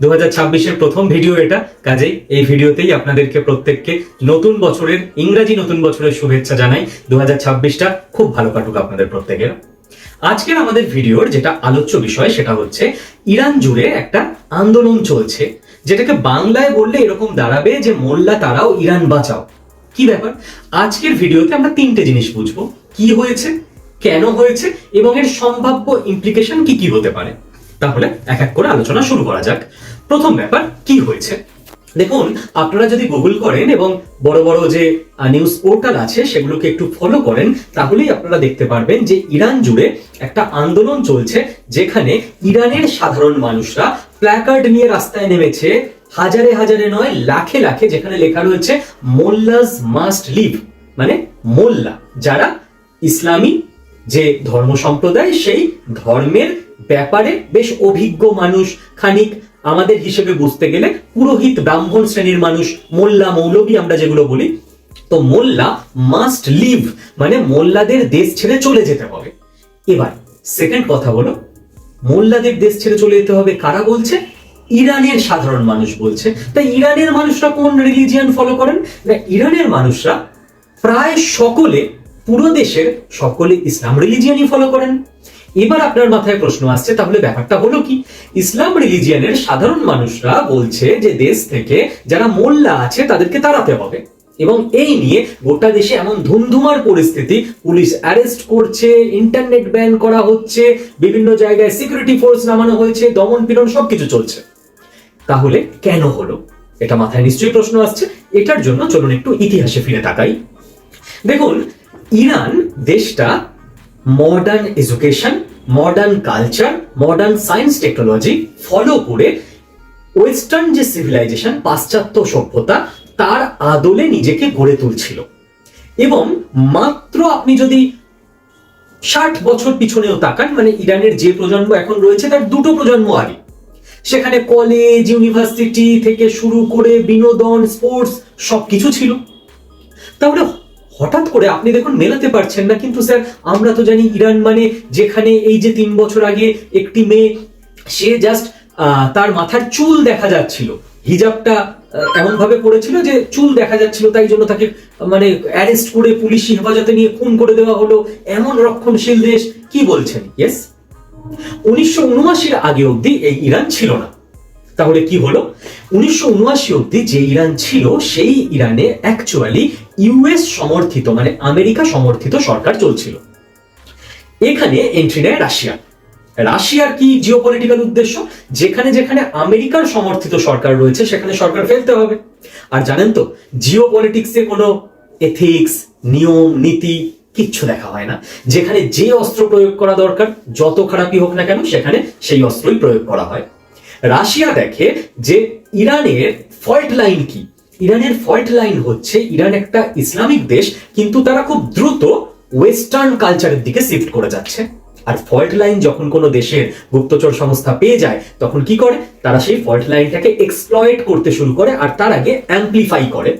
দু হাজার প্রথম ভিডিও এটা। কাজেই এই ভিডিওতেই আপনাদেরকে প্রত্যেককে নতুন বছরের, ইংরাজি নতুন বছরের শুভেচ্ছা জানাই। দু হাজার খুব ভালো কাটুক আপনাদের প্রত্যেকের। আজকের আমাদের ভিডিওর যেটা আলোচ্য বিষয় সেটা হচ্ছে, ইরান জুড়ে একটা আন্দোলন চলছে, যেটাকে বাংলায় বললে এরকম দাঁড়াবে যে মোল্লা তারাও ইরান বাঁচাও। কি ব্যাপার? আজকের ভিডিওতে আমরা তিনটে জিনিস বুঝব। কি হয়েছে? কেন হয়েছে? এবং এর সম্ভাব্য ইমপ্লিকেশন কি কি হতে পারে? তাহলে এক এক করে আলোচনা শুরু করা যাক। প্রথম ব্যাপার, কি হয়েছে? দেখুন, আপনারা যদি গুগল করেন এবং বড় বড় যে নিউজ পোর্টাল আছে, সেগুলোকে একটু ফলো করেন, তাহলেই আপনারা দেখতে পারবেন যে ইরান জুড়ে একটা আন্দোলন চলছে, যেখানে ইরানের সাধারণ মানুষরা প্ল্যাকার্ড নিয়ে রাস্তায় নেমেছে। হাজারে হাজারে নয়, লাখে লাখে, যেখানে লেখা রয়েছে মোল্লাজ মাস্ট লিভ মানে মোল্লা, যারা ইসলামী যে ধর্ম সম্প্রদায়, সেই ধর্মের ব্যাপারে বেশ অভিজ্ঞ মানুষ, খানিক আমাদের হিসেবে বুঝতে গেলে পুরোহিত ব্রাহ্মণ শ্রেণির মানুষ, মোল্লা মৌলবী আমরা যেগুলো বলি, তো মোল্লা মাস্ট লিভ মানে মোল্লাদের দেশ ছেড়ে চলে যেতে হবে। এবার সেকেন্ড কথা বলো, মোল্লাদের দেশ ছেড়ে চলে যেতে হবে কারা বলছে? ইরানের সাধারণ মানুষ বলছে। তাই ইরানের মানুষরা কোন রিলিজিয়ান ফলো করেন? না, ইরানের মানুষরা প্রায় সকলে পুরো দেশের সকলে ইসলাম রিলিজিয়ানই ফলো করেন। এবার আপনার মাথায় প্রশ্ন আসছে, তাহলে ব্যাপারটা হলো কি? ইসলাম রিলিজিয়ানের সাধারণ মানুষরা বলছে যে দেশ থেকে যারা মোল্লা আছে, তাদেরকে তাড়াতে হবে। এবং এই নিয়ে গোটা দেশে এমন ধুমধুমার পরিস্থিতি। পুলিশ অ্যারেস্ট করছে ইন্টারনেট ব্যান করা হচ্ছে, বিভিন্ন জায়গায় সিকিউরিটি ফোর্স নামানো হয়েছে, দমন পীড়ন সবকিছু চলছে। তাহলে কেন হলো? এটা মাথায় নিশ্চয়ই প্রশ্ন আসছে। এটার জন্য চলুন একটু ইতিহাসে ফিরে তাকাই। দেখুন, ইরান দেশটা modern education modern culture modern science technology follow করে ওয়েস্টার্ন যে সিভিলাইজেশন পাশ্চাত্য সভ্যতা, তার আদলে নিজেকে গড়ে তুলছিল। এবং মাত্র আপনি যদি ষাট বছর পিছনেও তাকান মানে ইরানের যে প্রজন্ম এখন রয়েছে, তার দুটো প্রজন্ম আগে। সেখানে কলেজ ইউনিভার্সিটি থেকে শুরু করে বিনোদন স্পোর্টস সবকিছু ছিল। তাহলে হঠাৎ করে আপনি দেখুন মেলাতে পারছেন না, কিন্তু স্যার, আমরা তো জানি ইরান মানে যেখানে এই যে তিন বছর আগে একটি মেয়ে, সে জাস্ট তার মাথার চুল দেখা যাচ্ছিল। হিজাবটা এমন ভাবে পড়েছিল যে চুল দেখা যাচ্ছিল, তাই জন্য তাকে মানে অ্যারেস্ট করে পুলিশি হেফাজতে নিয়ে খুন করে দেওয়া হলো। এমন রক্ষণশীল দেশ, কি বলছেন? ইয়েস উনিশশো উনআশির আগে অবধি এই ইরান ছিল না। তাহলে কি হলো? উনিশশো উনআশি অব্দি যে ইরান ছিল, সেই ইরানে অ্যাকচুয়ালি ইউএস সমর্থিত মানে আমেরিকা সমর্থিত সরকার চলছিল। এখানে এন্ট্রি নেয় রাশিয়া। রাশিয়ার কি জিওপলিটিক্যাল উদ্দেশ্য? যেখানে যেখানে আমেরিকার সমর্থিত সরকার রয়েছে, সেখানে সরকার ফেলতে হবে। আর জানেন তো জিও পলিটিক্সে কোনো এথিক্স নিয়ম, নীতি কিচ্ছু দেখা হয় না। যেখানে যে অস্ত্র প্রয়োগ করা দরকার, যত খারাপই হোক না কেন, সেখানে সেই অস্ত্রই প্রয়োগ করা হয়। রাশিয়া দেখে যে ইরানের ফল্ট লাইন কি? ইরানের ফল্ট লাইন হচ্ছে, ইরান একটা ইসলামিক দেশ, কিন্তু তারা খুব দ্রুত ওয়েস্টার্ন কালচারের দিকে শিফট করে যাচ্ছে। আর ফল্ট লাইন যখন কোনো দেশের গুপ্তচর সংস্থা পেয়ে যায়, তখন কি করে? তারা সেই ফল্ট লাইনটাকে এক্সপ্লয়েট করতে শুরু করে আর তার আগে অ্যাম্পলিফাই করে।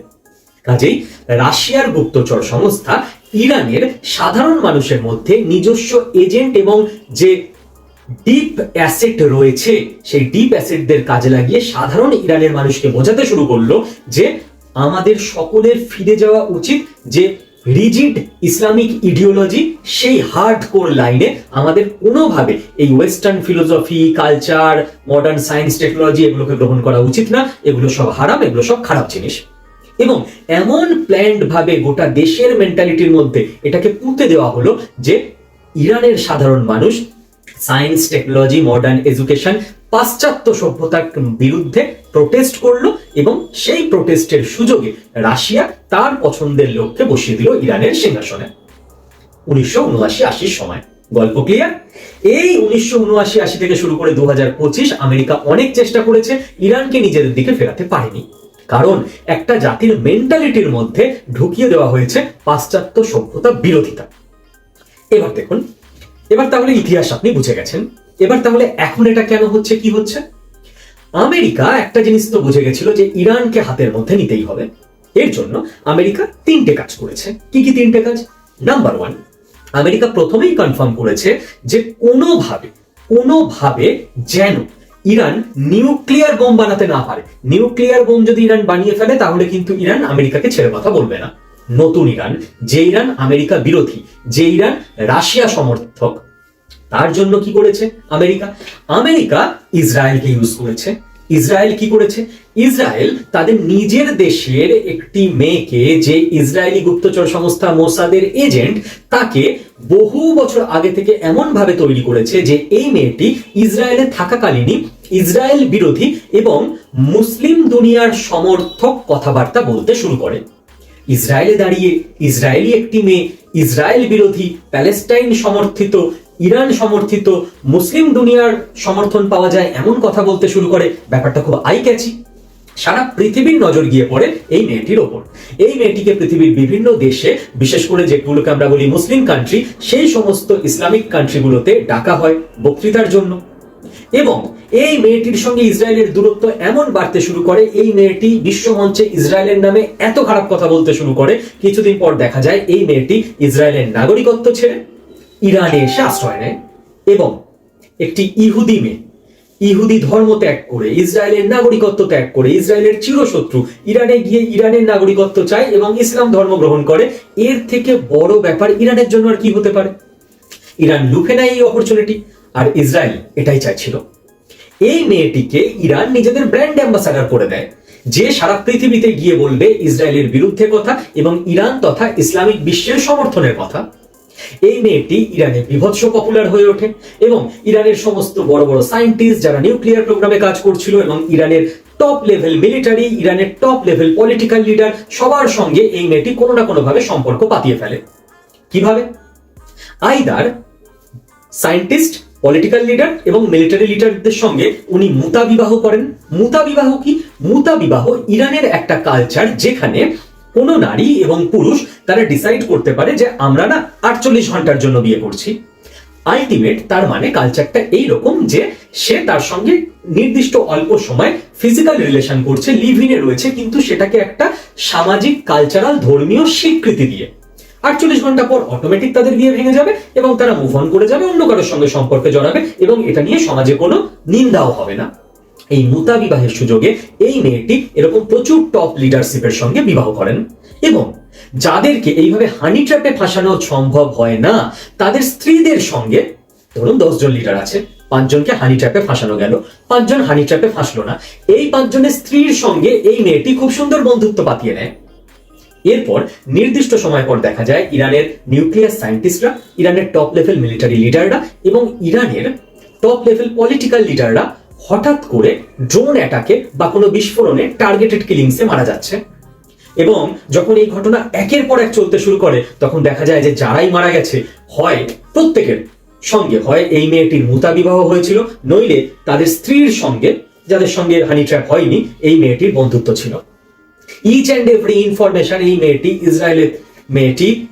কাজেই রাশিয়ার গুপ্তচর সংস্থা ইরানের সাধারণ মানুষের মধ্যে নিজস্ব এজেন্ট এবং যে ডিপ অ্যাসেট রয়েছে, সেই ডিপ অ্যাসেটদের কাজে লাগিয়ে সাধারণ ইরানের মানুষকে বোঝাতে শুরু করল যে আমাদের সকলের ফিরে যাওয়া উচিত যে রিজিড ইসলামিক ইডিওলজি, সেই হার্ড কোর লাইনে আমাদের কোনোভাবে এই western philosophy, culture modern science technology এগুলোকে গ্রহণ করা উচিত না। এগুলো সব হারাম, এগুলো সব খারাপ জিনিস। এবং এমন প্ল্যান্ড ভাবে গোটা দেশের মেন্টালিটির মধ্যে এটাকে পুঁতে দেওয়া হলো যে ইরানের সাধারণ মানুষ সায়েন্স টেকনোলজি মডার্ন এডুকেশন পাশ্চাত্য সভ্যতার বিরুদ্ধে প্রোটেস্ট করল এবং সেই প্রোটেস্টের সুযোগে রাশিয়া তার পছন্দের লোককে বসিয়ে দিল ইরানের সিংহাসনে। উনিশশো উনআশি আশির সময়। গল্প ক্লিয়ার এই উনিশশো উনআশি আশি থেকে শুরু করে দু আমেরিকা অনেক চেষ্টা করেছে ইরানকে নিজেদের দিকে ফেরাতে পারেনি। কারণ একটা জাতির মেন্টালিটির মধ্যে ঢুকিয়ে দেওয়া হয়েছে পাশ্চাত্য সভ্যতা বিরোধিতা। এবার দেখুন এবার তাহলে ইতিহাস আপনি বুঝে গেছেন। এবার তাহলে এখন এটা কেন হচ্ছে, কি হচ্ছে? আমেরিকা একটা জিনিস তো বুঝে গেছিল যে ইরানকে হাতের মধ্যে নিতেই হবে। এর জন্য আমেরিকা তিনটে কাজ করেছে। কি কি তিনটে কাজ? নাম্বার ওয়ান আমেরিকা প্রথমেই কনফার্ম করেছে যে কোনোভাবে কোনোভাবে যেন ইরান নিউক্লিয়ার বোম বানাতে না পারে। নিউক্লিয়ার বোম যদি ইরান বানিয়ে ফেলে, তাহলে কিন্তু ইরান আমেরিকাকে ছেড়ে কথা বলবে না। নতুন ইরান, যে ইরান আমেরিকা বিরোধী, যে ইরান রাশিয়া সমর্থক, তার জন্য কি করেছে আমেরিকা? আমেরিকা ইসরায়েলকে ইউজ করেছে। ইসরায়েল কি করেছে? ইসরায়েল তাদের নিজের দেশের একটি মেয়েকে, যে ইসরায়েলি গুপ্তচর সংস্থা মোসাদের এজেন্ট, তাকে বহু বছর আগে থেকে এমন ভাবে তৈরি করেছে যে এই মেয়েটি ইসরায়েলে থাকাকালীনই ইসরায়েল বিরোধী এবং মুসলিম দুনিয়ার সমর্থক কথাবার্তা বলতে শুরু করে। ইসরায়েলে দাঁড়িয়ে ইসরায়েলি একটি মেয়ে ইসরায়েল বিরোধী প্যালেস্টাইন সমর্থিত, ইরান সমর্থিত, মুসলিম দুনিয়ার সমর্থন পাওয়া যায় এমন কথা বলতে শুরু করে। ব্যাপারটা খুব আই ক্যাচি সারা পৃথিবীর নজর গিয়ে পড়ে এই মেয়েটির ওপর। এই মেয়েটিকে পৃথিবীর বিভিন্ন দেশে, বিশেষ করে যেগুলোকে আমরা বলি মুসলিম কান্ট্রি সেই সমস্ত ইসলামিক কান্ট্রিগুলোতে ডাকা হয় বক্তৃতার জন্য। এবং এই মেয়েটির সঙ্গে ইসরায়েলের দূরত্ব এমন বাড়তে শুরু করে, এই মেয়েটি বিশ্বমঞ্চে ইসরায়েলের নামে এত খারাপ কথা বলতে শুরু করে, কিছুদিন পর দেখা যায় এই মেয়েটি ইসরায়েলের নাগরিকত্ব ছেড়ে ইরানে এসে আশ্রয় নেয় এবং একটি ইহুদি মেয়ে, ইহুদি ধর্ম ত্যাগ করে, ইসরায়েলের নাগরিকত্ব ত্যাগ করে, ইসরায়েলের চিরশত্রু ইরানে গিয়ে ইরানের নাগরিকত্ব চায় এবং ইসলাম ধর্ম গ্রহণ করে, এর থেকে বড় ব্যাপার ইরানের জন্য আর কি হতে পারে? ইরান লুফে নেয় এই অপরচুনিটি আর ইসরায়েল এটাই চাইছিল। এই মেয়েটিকে ইরান নিজেদের ব্র্যান্ড অ্যাম্বাসাডার করে দেয়, যে সারা পৃথিবীতে গিয়ে বলবে ইসরায়েলের বিরুদ্ধে কথা এবং ইরান তথা ইসলামিক বিশ্বের সমর্থনের কথা। এই মেয়েটি ইরানে বিভৎস পপুলার হয়ে ওঠে এবং ইরানের সমস্ত বড় বড় সায়েন্টিস্ট যারা নিউক্লিয়ার প্রোগ্রামে কাজ করছিল এবং ইরানের টপ লেভেল মিলিটারি ইরানের টপ লেভেল পলিটিক্যাল লিডার সবার সঙ্গে এই মেয়েটি কোনো না কোনো ভাবে সম্পর্ক পাতিয়ে ফেলে। কীভাবে? আইদার সায়েন্টিস্ট পলিটিক্যাল লিডার এবং মিলিটারি লিডারদের সঙ্গে উনি মুতা বিবাহ করেন। মুতা বিবাহ কি? মুতা বিবাহ ইরানের একটা কালচার যেখানে কোনো নারী এবং পুরুষ তারা ডিসাইড করতে পারে যে আমরা না আটচল্লিশ ঘণ্টার জন্য বিয়ে করছি। আলটিমেট তার মানে কালচারটা এই রকম যে সে তার সঙ্গে নির্দিষ্ট অল্প সময় ফিজিক্যাল রিলেশন করছে লিভ ইনে রয়েছে, কিন্তু সেটাকে একটা সামাজিক কালচারাল ধর্মীয় স্বীকৃতি দিয়ে। আটচল্লিশ ঘণ্টা পর অটোমেটিক তাদের বিয়ে ভেঙে যাবে এবং তারা মুভ অন করে যাবে, অন্য কারোর সঙ্গে সম্পর্কে জড়াবে এবং এটা নিয়ে সমাজে কোনো নিন্দাও হবে না। এই মুতা বিবাহের সুযোগে এই মেয়েটি এরকম প্রচুর টপ লিডারশিপের সঙ্গে বিবাহ করেন এবং যাদেরকে এইভাবে হানি ট্র্যাপে ফাঁসানো সম্ভব হয় না, তাদের স্ত্রীদের সঙ্গে, ধরুন দশজন লিডার আছে, পাঁচজনকে হানি ট্র্যাপে ফাঁসানো গেল, পাঁচজন হানি ট্র্যাপে ফাঁসলো না, এই পাঁচজনের স্ত্রীর সঙ্গে এই মেয়েটি খুব সুন্দর বন্ধুত্ব পাতিয়ে নেয়। এরপর নির্দিষ্ট সময় পর দেখা যায় ইরানের নিউক্লিয়ার সায়েন্টিস্টরা ইরানের টপ লেভেল মিলিটারি লিডাররা এবং ইরানের টপ লেভেল পলিটিক্যাল লিডাররা হঠাৎ করে ড্রোন অ্যাটাকে বা কোনো বিস্ফোরণে টার্গেটেড কিলিংসে মারা যাচ্ছে। এবং যখন এই ঘটনা একের পর এক চলতে শুরু করে, তখন দেখা যায় যে যারাই মারা গেছে, হয় প্রত্যেকের সঙ্গে, হয় এই মেয়েটির মুতা বিবাহ হয়েছিল, নইলে তাদের স্ত্রীর সঙ্গে, যাদের সঙ্গে হানি ট্র্যাপ হয়নি, এই মেয়েটির বন্ধুত্ব ছিল। ইচ অ্যান্ড এভরি ইনফরমেশন এই মেয়েটি ইসরায়েলের মেয়েটি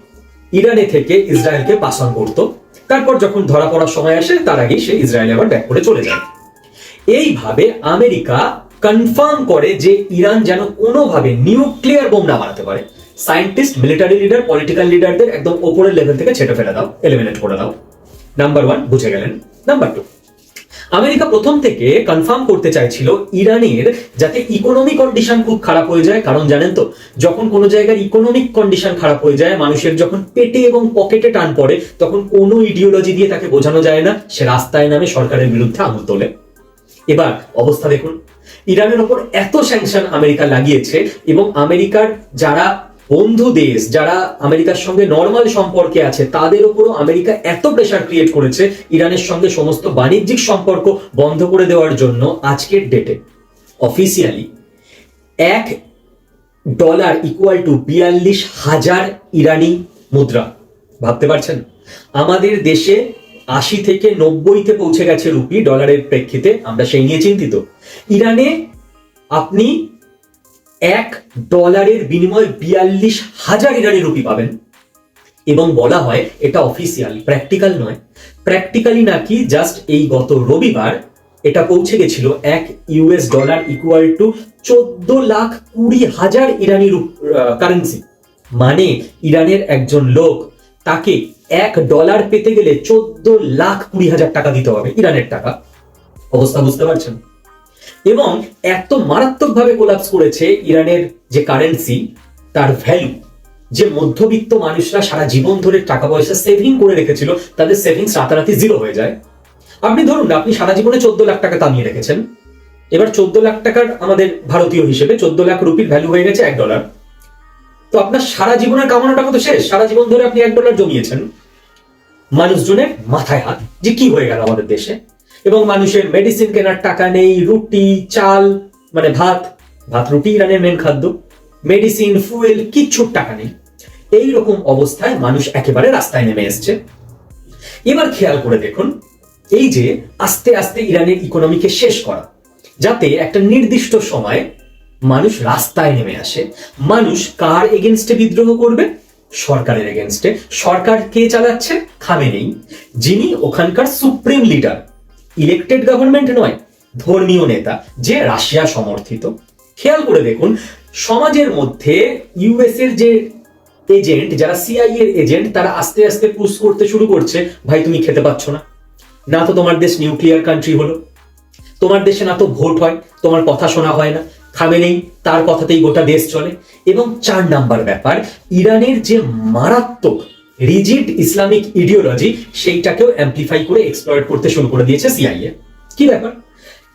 ইরানে থেকে ইসরায়েলকে পাস করতো। তারপর যখন ধরা পড়ার সময় আসে, তার আগেই সে ইসরায়েলে আবার ব্যাক করে চলে যায়। এইভাবে আমেরিকা কনফার্ম করে যে ইরান যেন কোনোভাবে নিউক্লিয়ার বোম না বানাতে পারে। সায়েন্টিস্ট মিলিটারি লিডার পলিটিক্যাল লিডারদের একদম ওপরের লেভেল থেকে ছেটে ফেলে দাও এলিমিনেট করে দাও। নাম্বার ওয়ান বুঝে গেলেন। নাম্বার টু আমেরিকা প্রথম থেকে কনফার্ম করতে চাইছিল ইরানের যাতে ইকোনমি কন্ডিশন খুব খারাপ হয়ে যায়। কারণ জানেন তো, যখন কোনো জায়গার ইকোনমিক কন্ডিশন খারাপ হয়ে যায়, মানুষের যখন পেটে এবং পকেটে টান পড়ে, তখন কোনো ইডিওলজি দিয়ে তাকে বোঝানো যায় না। সে রাস্তায় নামে সরকারের বিরুদ্ধে আঙুল তোলে। এবার অবস্থা দেখুন, ইরানের ওপর এত স্যাংশন আমেরিকা লাগিয়েছে এবং আমেরিকার যারা বন্ধু দেশ যারা আমেরিকার সঙ্গে নর্মাল সম্পর্কে আছে, তাদের উপরও আমেরিকা এত প্রেশার ক্রিয়েট করেছে ইরানের সঙ্গে সমস্ত বাণিজ্যিক সম্পর্ক বন্ধ করে দেওয়ার জন্য আজকের ডেটে অফিসিয়ালি এক ডলার ইকুয়াল টু বিয়াল্লিশ হাজার ইরানি মুদ্রা। ভাবতে পারছেন? আমাদের দেশে আশি থেকে নব্বইতে পৌঁছে গেছে রুপি ডলারের প্রেক্ষিতে, আমরা সেই নিয়ে চিন্তিত। ইরানে আপনি এক ডলারের বিনিময়ে বিয়াল্লিশ হাজার ইরানি রুপি পাবেন। এবং বলা হয় এটা অফিসিয়াল প্র্যাকটিক্যাল নয়। প্র্যাকটিক্যালি নাকি জাস্ট এই গত রবিবার এটা পৌঁছে গেছিল এক ইউএস ডলার ইকুয়াল টু চোদ্দ লাখ কুড়ি হাজার ইরানি কারেন্সি মানে ইরানের একজন লোক তাকে এক ডলার পেতে গেলে চোদ্দ লাখ কুড়ি হাজার টাকা দিতে হবে, ইরানের টাকা। অবস্থা বুঝতে পারছেন? এবং এত মারাত্মকভাবে কোলাপস করেছে ইরানের যে কারেন্সি তার ভ্যালু যে মধ্যবিত্ত মানুষরা সারা জীবন ধরে টাকা পয়সা সেভিং করে রেখেছিল, তাদের সেভিংস রাতারাতি জিরো হয়ে যায়। আপনি ধরুন, আপনি সারা জীবনে চোদ্দ লাখ টাকা কামিয়ে রেখেছেন। এবার চোদ্দ লাখ টাকার আমাদের ভারতীয় হিসেবে চোদ্দ লাখ রুপির ভ্যালু হয়ে গেছে এক ডলার তো আপনার সারা জীবনের কামানো টাকা তো শেষ? সারা জীবন ধরে আপনি এক ডলার জমিয়েছেন। মানুষজনের মাথায় হাত, যে কি হয়ে গেল আমাদের দেশে? এবং মানুষের মেডিসিন কেনার টাকা নেই, রুটি, চাল মানে ভাত ভাত, রুটি, ইরানের মেন খাদ্য মেডিসিন ফুয়েল কিচ্ছুর টাকা নেই। এই রকম অবস্থায় মানুষ একেবারে রাস্তায় নেমে এসছে। এবার খেয়াল করে দেখুন, এই যে আস্তে আস্তে ইরানের ইকোনমিকে শেষ করা, যাতে একটা নির্দিষ্ট সময়ে মানুষ রাস্তায় নেমে আসে। মানুষ কার এগেনস্টে বিদ্রোহ করবে? সরকারের এগেনস্টে সরকার কে চালাচ্ছে? খামে নেই। যিনি ওখানকার সুপ্রিম লিডার ইলেকটেড গভর্নমেন্ট নয়, ধর্মীয় নেতা, যে রাশিয়া সমর্থিত। খেয়াল করে দেখুন, সমাজের মধ্যে ইউএস এর যে এজেন্ট যারা সিআইএ এর এজেন্ট তারা আস্তে আস্তে পুশ করতে শুরু করছে, ভাই, তুমি খেতে পাচ্ছ না। না তো তোমার দেশ নিউক্লিয়ার কান্ট্রি হলো। তোমার দেশে না তো ভোট হয়, তোমার কথা শোনা হয় না। খাবে নেই, তার কথাতেই গোটা দেশ চলে। এবং চার নাম্বার ব্যাপার, ইরানের যে মারাত্মক রিজিড ইসলামিক ইডিওলজি সেইটাকেও অ্যাম্পলিফাই করে এক্সপ্লয়েট করতে শুরু করে দিয়েছে সিআইএ কি ব্যাপার?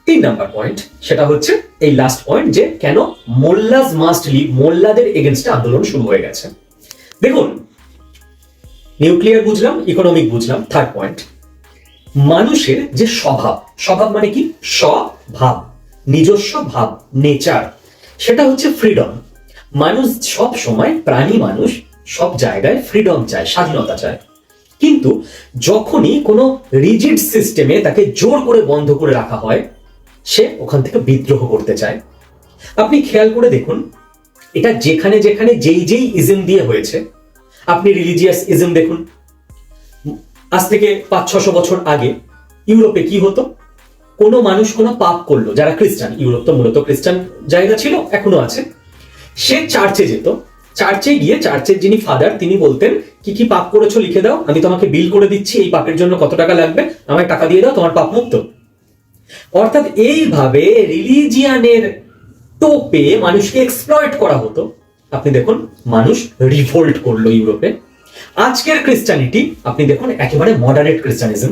তিন নাম্বার পয়েন্ট সেটা হচ্ছে এই লাস্ট পয়েন্ট যে কেন মোল্লাজ মাস্ট লিভ মোল্লাদের এগেনস্টে আন্দোলন শুরু হয়ে গেছে। দেখুন নিউক্লিয়ার বুঝলাম ইকোনমিক বুঝলাম থার্ড পয়েন্ট মানুষের যে স্বভাব স্বভাব মানে কি? স্বভাব, নিজস্ব ভাব নেচার সেটা হচ্ছে ফ্রিডম মানুষ সব সময় প্রাণী মানুষ সব জায়গায় ফ্রিডম চায়, স্বাধীনতা চায়। কিন্তু যখনই কোনো রিজিড সিস্টেমে তাকে জোর করে বন্ধ করে রাখা হয়, সে ওখান থেকে বিদ্রোহ করতে চায়। আপনি খেয়াল করে দেখুন, এটা যেখানে যেখানে যেই যেই ইজম দিয়ে হয়েছে, আপনি রিলিজিয়াস ইজম দেখুন। আজ থেকে পাঁচ, ছশো বছর আগে ইউরোপে কি হতো? কোনো মানুষ, কোনো পাপ করল, যারা খ্রিস্টান, ইউরোপ তো মূলত খ্রিস্টান জায়গা ছিল, এখনও আছে, সে চার্চে যেত চার্চে গিয়ে, চার্চের যিনি ফাদার, তিনি বলতেন, কি কি পাপ করেছ লিখে দাও, আমি তোমাকে বিল করে দিচ্ছি, এই পাপের জন্য কত টাকা লাগবে? আমায় টাকা দিয়ে দাও, তোমার পাপ মুক্ত। অর্থাৎ এইভাবে রিলিজিয়ানের টোপে মানুষকে এক্সপ্লয়েট করা হতো। আপনি দেখুন, মানুষ রিভোল্ট করল ইউরোপে। আজকের ক্রিশ্চানিটি আপনি দেখুন, একেবারে মডারেট ক্রিশ্চানিজম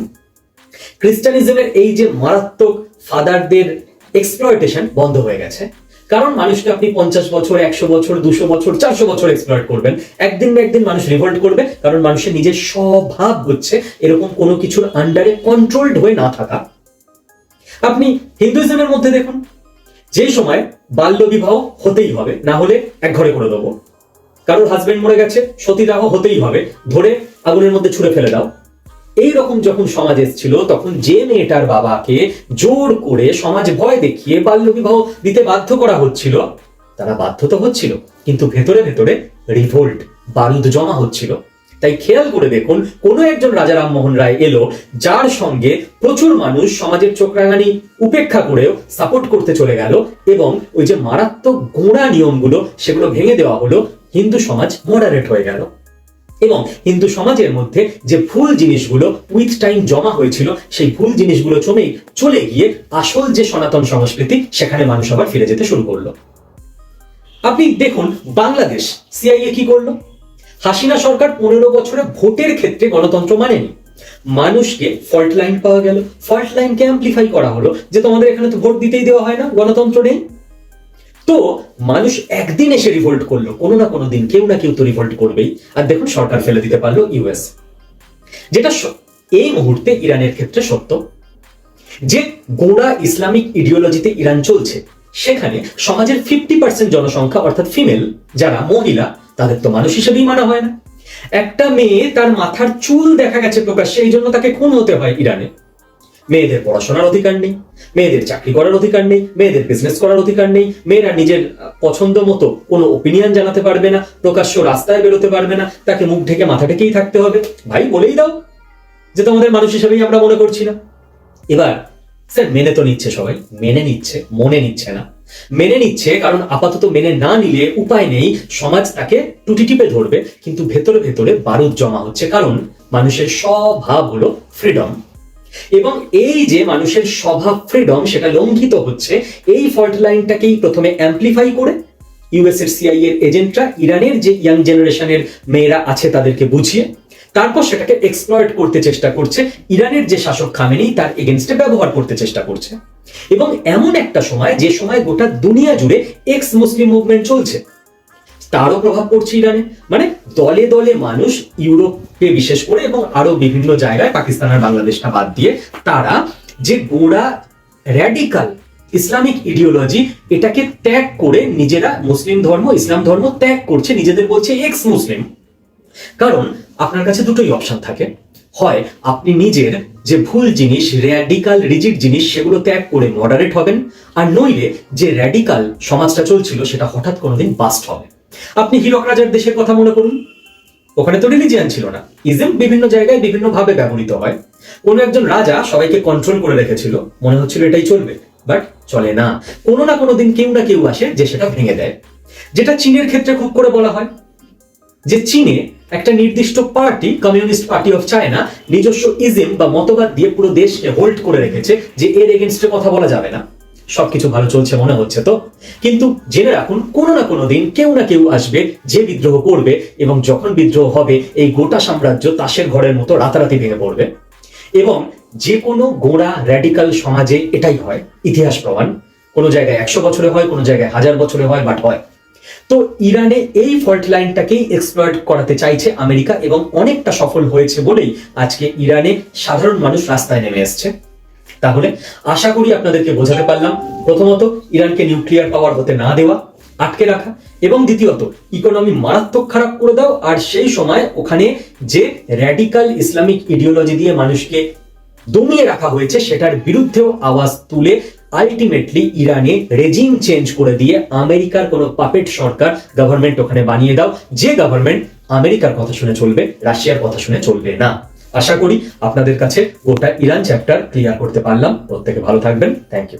খ্রিস্টানিজমের এই যে মারাত্মক ফাদারদের এক্সপ্লয়টেশন বন্ধ হয়ে গেছে। কারণ মানুষকে আপনি পঞ্চাশ বছর, একশো বছর, দুশো বছর, চারশো বছর এক্সপ্লয়েট করবেন। একদিন না একদিন মানুষ রিভোল্ট করবে, কারণ মানুষের নিজের স্বভাব হচ্ছে এরকম কোনো কিছুর আন্ডারে কন্ট্রোলড হয়ে না থাকা। আপনি হিন্দুইজমের মধ্যে দেখুন, যে সময় বাল্য বিবাহ হতেই হবে, না হলে এক ঘরে করে দেবো। কারোর হাজবেন্ড মরে গেছে, সতীদাহ হতেই হবে, ধরে আগুনের মধ্যে ছুঁড়ে ফেলে দাও। এই রকম যখন সমাজ এসেছিল, তখন যে মেয়েটার বাবাকে জোর করে সমাজ ভয় দেখিয়ে বাল্যবিবাহ দিতে বাধ্য করা হচ্ছিল, তারা বাধ্য তো হচ্ছিল, কিন্তু ভেতরে ভেতরে রিভোল্ট বারুদ জমা হচ্ছিল। তাই খেয়াল করে দেখুন, কোনো একজন রাজা রামমোহন রায় এলো, যার সঙ্গে প্রচুর মানুষ সমাজের চোখরাঙানি উপেক্ষা করেও সাপোর্ট করতে চলে গেল এবং ওই যে মারাত্মক গোড়া নিয়মগুলো, সেগুলো ভেঙে দেওয়া হলো, হিন্দু সমাজ মডারেট হয়ে গেল। এবং হিন্দু সমাজের মধ্যে যে ভুল জিনিসগুলো উইথ টাইম জমা হয়েছিল, সেই ভুল জিনিসগুলো চমে চলে গিয়ে আসল যে সনাতন সংস্কৃতি, সেখানে মানুষ আবার ফিরে যেতে শুরু করল। আপনি দেখুন, বাংলাদেশ সিআইএ কি করল? হাসিনা সরকার পনেরো বছরে ভোটের ক্ষেত্রে গণতন্ত্র মানেনি। মানুষকে ফল্ট লাইন পাওয়া গেল। ফল্ট লাইনকে অ্যাম্পলিফাই করা হলো যে তোমাদের এখানে তো ভোট দিতেই দেওয়া হয় না, গণতন্ত্র নেই। তো মানুষ একদিন এসে রিভোল্ট করল, কোনো না কোনো দিন, কেউ না কেউ তো রিভোল্ট করবেই। আর দেখুন, সরকার ফেলে দিতে পারল ইউএস যেটা এই মুহূর্তে ইরানের ক্ষেত্রে সত্য। যে গোড়া ইসলামিক ইডিওলজিতে ইরান চলছে, সেখানে সমাজের ফিফটি পার্সেন্ট জনসংখ্যা, অর্থাৎ ফিমেল যারা মহিলা, তাদের তো মানুষ হিসেবেই মানা হয় না। একটা মেয়ে তার মাথার চুল দেখা গেছে প্রকাশ্যে, এই জন্য তাকে খুন হতে হয় ইরানে। মেয়েদের পড়াশোনার অধিকার নেই, মেয়েদের চাকরি করার অধিকার নেই, মেয়েদের বিজনেস করার অধিকার নেই, মেয়েরা নিজের পছন্দ মতো কোনো ওপিনিয়ন জানাতে পারবে না, প্রকাশ্য রাস্তায় বেরোতে পারবে না, তাকে মুখ ঢেকে মাথা ঢেকেই থাকতে হবে। ভাই, বলেই দাও যে তোমাদের মানুষ হিসেবেই আমরা মনে করছি না। এবার স্যার মেনে তো নিচ্ছে সবাই, মেনে নিচ্ছে, মনে নিচ্ছে না। মেনে নিচ্ছে, কারণ আপাতত মেনে না নিলে উপায় নেই, সমাজ তাকে টুটি টিপে ধরবে, কিন্তু ভেতরে ভেতরে বারুদ জমা হচ্ছে। কারণ, মানুষের স্বভাব হলো ফ্রিডম এবং এই যে মানুষের স্বভাব ফ্রিডম সেটা লঙ্ঘিত হচ্ছে, এই ফল্ট লাইনটাকেই প্রথমে অ্যাম্পলিফাই করে ইউএস এর সিআই এর এজেন্টরা ইরানের যে ইয়াং জেনারেশনের মেয়েরা আছে তাদেরকে বুঝিয়ে, তারপর সেটাকে এক্সপ্লয়েট করতে চেষ্টা করছে, ইরানের যে শাসক খামেনি তার এগেনস্টে ব্যবহার করতে চেষ্টা করছে। এবং এমন একটা সময়, যে সময় গোটা দুনিয়া জুড়ে এক্স মুসলিম মুভমেন্ট চলছে। তারও প্রভাব পড়ছে ইরানে। মানে দলে দলে মানুষ ইউরোপে বিশেষ করে এবং আরও বিভিন্ন জায়গায় পাকিস্তান আর বাংলাদেশটা বাদ দিয়ে তারা যে গোড়া র্যাডিকাল ইসলামিক ইডিওলজি এটাকে ত্যাগ করে নিজেরা মুসলিম ধর্ম, ইসলাম ধর্ম ত্যাগ করছে, নিজেদের বলছে এক্স মুসলিম কারণ আপনার কাছে দুটোই অপশন থাকে। হয় আপনি নিজের যে ভুল জিনিস র্যাডিকাল রিজিড জিনিস, সেগুলো ত্যাগ করে মডারেট হবেন, আর নইলে যে র্যাডিকাল সমাজটা চলছিল, সেটা হঠাৎ কোনোদিন বাস্ট হবে। আপনি হিরক রাজার দেশের কথা মনে করুন। ওখানে তো রিলিজিয়ান ছিল না। ইজম বিভিন্ন জায়গায় বিভিন্ন ভাবে ব্যবহৃত হয়। কোন একজন রাজা সবাইকে কন্ট্রোল করে রেখেছিল। মনে হচ্ছিল এটাই চলবে। বাট চলে না। কোনো না কোনো দিন কেউ না কেউ আসে যে সেটা ভেঙে দেয়। যেটা চীনের ক্ষেত্রে খুব করে বলা হয়। যে চীনে একটা নির্দিষ্ট party communist party of China নিজস্ব ইজম বা মতবাদ দিয়ে পুরো দেশকে হোল্ড করে রেখেছে যে এর এগেনস্টে কথা বলা যাবে না। সবকিছু ভালো চলছে মনে হচ্ছে তো? কিন্তু জেনে রাখুন, কোনো না কোনো দিন কেউ না কেউ আসবে, যে বিদ্রোহ করবে এবং যখন বিদ্রোহ হবে, এই গোটা সাম্রাজ্য তাসের ঘরের মতো রাতারাতি ভেঙে পড়বে। এবং যে কোনো গোড়া র্যাডিকাল সমাজে এটাই হয়, ইতিহাস প্রমাণ। কোনো জায়গায় একশো বছরে হয়, কোনো জায়গায় হাজার বছরে হয় বাট হয়। তো ইরানে এই ফল্ট লাইনটাকেই এক্সপ্লয়েট করাতে চাইছে আমেরিকা এবং অনেকটা সফল হয়েছে বলেই আজকে ইরানে সাধারণ মানুষ রাস্তায় নেমে এসছে। তাহলে আশা করি আপনাদেরকে বোঝাতে পারলাম। প্রথমত, ইরানকে নিউক্লিয়ার পাওয়ার হতে না দেওয়া, আটকে রাখা এবং দ্বিতীয়ত ইকোনমি মারাত্মক খারাপ করে দাও, আর সেই সময় ওখানে যে র্যাডিকাল ইসলামিক ইডিওলজি দিয়ে মানুষকে দমিয়ে রাখা হয়েছে, সেটার বিরুদ্ধেও আওয়াজ তুলে আলটিমেটলি ইরানে রেজিম চেঞ্জ করে দিয়ে আমেরিকার কোনো পাপেট সরকার গভর্নমেন্ট ওখানে বানিয়ে দাও। যে গভর্নমেন্ট আমেরিকার কথা শুনে চলবে, রাশিয়ার কথা শুনে চলবে না। আশা করি আপনাদের কাছে গোটা ইরান চ্যাপ্টার ক্লিয়ার করতে পারলাম। প্রত্যেকে ভালো থাকবেন। Thank you